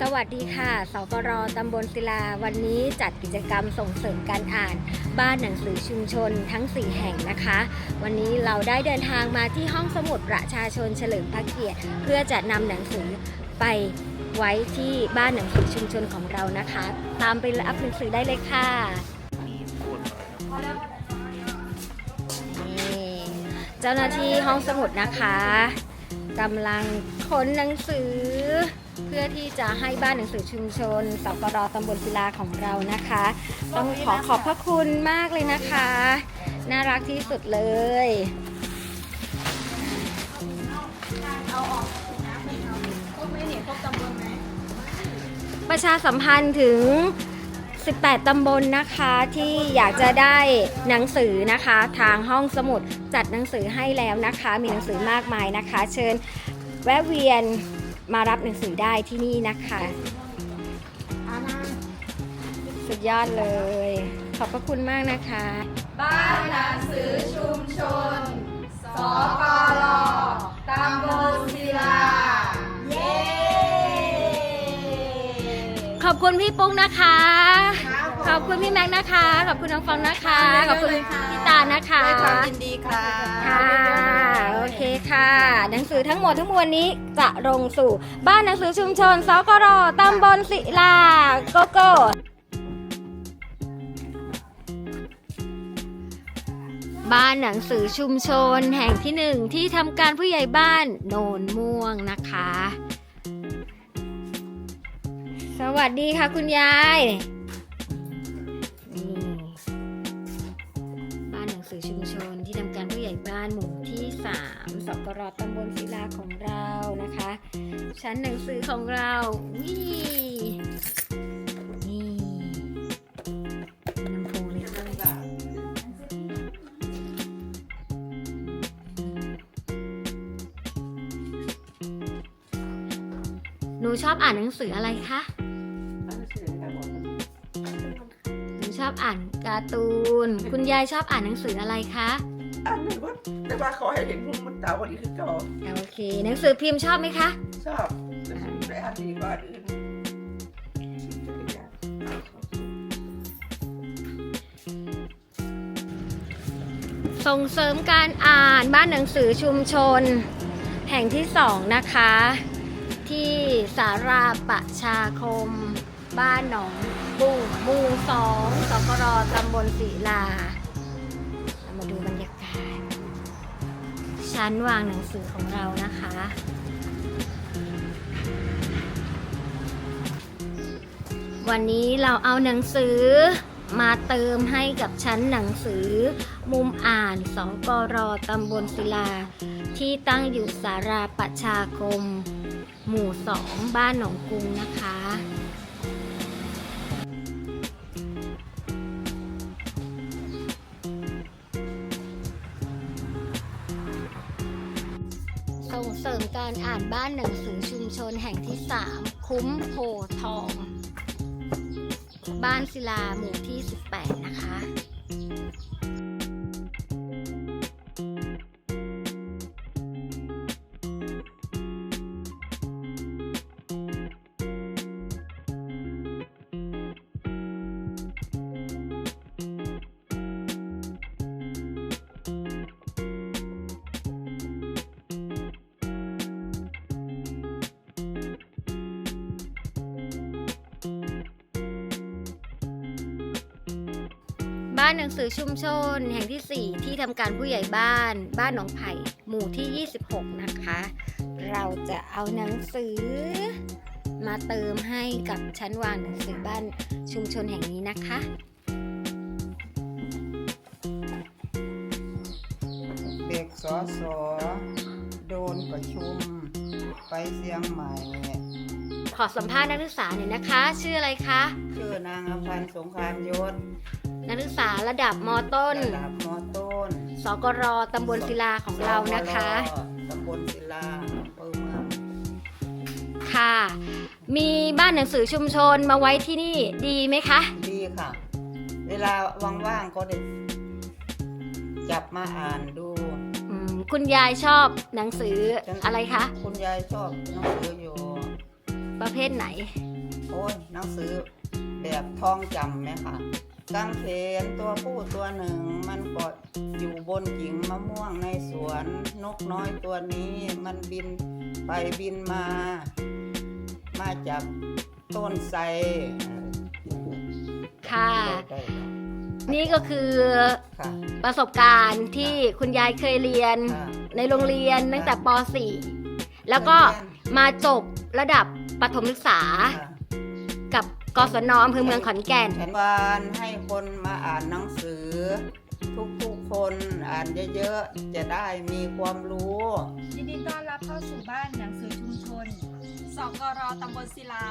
สวัสดีค่ะ สกรตำบลศิลา วันนี้จัดกิจกรรมส่งเสริมการอ่าน บ้านหนังสือชุมชนทั้ง 4 แห่งนะคะ วันนี้เราได้เดินทางมาที่ห้องสมุดประชาชนเฉลิมพระเกียรติ เพื่อจะนำหนังสือไปไว้ที่บ้านหนังสือชุมชนของเรานะคะ ตามไปรับหนังสือได้เลยค่ะนี่เจ้าหน้าที่ห้องสมุดนะคะกำลังขนหนังสือ เพื่อที่จะให้บ้านหนังสือชุมชนสกรตำบลศิลาของเรานะคะ ต้องขอขอบพระคุณมากเลยนะคะ น่ารักที่สุดเลยประชาสัมพันธ์ถึง 18 ตำบลนะคะที่อยากจะได้หนังสือนะคะ ทางห้องสมุดจัดหนังสือให้แล้วนะคะ มีหนังสือมากมายนะคะ เชิญแวะเวียน มารับหนังสือได้ที่นี่นะคะ สุดยอดเลย ขอบพระคุณมากนะคะ บ้านหนังสือชุมชน สกลตำบลศิลา เย้ ขอบคุณพี่ปุ๊กนะคะ ขอบคุณพี่แม็กซ์นะคะ ขอบคุณน้องฟองนะคะ ขอบคุณพี่ตานะคะ ด้วยความยินดีค่ะ ค่ะ โอเคค่ะ หนังสือทั้งหมดทั้งมวลนี้จะลงสู่บ้านหนังสือชุมชนสกรตำบลศิลาโกโก้บ้านหนังสือชุมชนแห่งที่หนึ่งที่ทำการผู้ใหญ่บ้านโนนม่วงนะคะ สวัสดีค่ะคุณยาย 3สกรตำบลศิลาของเรานะคะ ชั้นหนังสือของเราวินี่น้ำโพเลยค่ะหนูชอบอ่านหนังสืออะไรคะหนูชอบอ่านการ์ตูน คุณยายชอบอ่านหนังสืออะไรคะ อันหนึ่งว่าแต่ว่าเขาให้เห็นมุมมันตาวันนี้คือเก่าโอเค หนังสือพิมพ์ชอบไหมคะ ชอบแต่ได้อันดีกว่าอันอื่นส่งเสริมการอ่านบ้านหนังสือชุมชน แห่งที่สองนะคะ ที่สาราประชาคม บ้านหนองบุ้งหมู่สองสกรตำบลศิลาเรา ชั้นวางหนังสือของเรานะคะ วันนี้เราเอาหนังสือมาเติมให้กับชั้นหนังสือ มุมอ่านสกรตำบลศิลา ที่ตั้งอยู่สาราประชาคม หมู่สองบ้านหนองกรุงนะคะ ส่งเสริมการอ่านบ้านหนังสือชุมชนแห่งที่ 3 คุ้มโพทอง บ้านศิลาหมู่ที่ 18 นะคะ บ้านหนังสือชุมชน แห่งที่ 4 ที่ทำการผู้ใหญ่บ้าน บ้านหนองไผ่หมู่ที่ 26 นะคะ เราจะเอาหนังสือ มาเติมให้กับชั้นวางหนังสือบ้านชุมชนแห่งนี้นะคะเด็กสอสอโดนประชุม ไปเชียงใหม่ขอสัมภาษณ์นักศึกษาหน่อยนะคะ ชื่ออะไรคะชื่อนางอภันธ์สงครามยศ นักศึกษาระดับมต้น ระดับมต้นสกรตำบลศิลาของเรานะคะสวตำบลศิลาอำเภอเมืองค่ะ มีบ้านหนังสือชุมชนมาไว้ที่นี่ดีไหมคะ ดีค่ะ เวลาว่างๆก็ได้จับมาอ่านดู อืมคุณยายชอบหนังสืออะไรคะ คุณยายชอบหนังสืออยู่ปประเภทไหน โอ้ยหนังสือแบบท่องจำไหมคะ กางเขนตัวผู้ตัวหนึ่ง มันก็อยู่บนกิ่งมะม่วงในสวน นกน้อยตัวนี้มันบินไปบินมา มาจากต้นไทรค่ะ ได้นี่ก็คือค่ะประสบการณ์ที่คุณยายเคยเรียนค่ะ ในโรงเรียนตั้งแต่ป .4 แล้วก็มาจบระดับประถมศึกษาค่ะ กับ กศนอำเภอเมืองขอนแก่นแผนวันให้คนมาอ่านหนังสือ ทุกๆคนอ่านเยอะๆ จะได้มีความรู้ ยินดีต้อนรับเข้าสู่บ้านหนังสือชุมชน สกรตำบลศิลา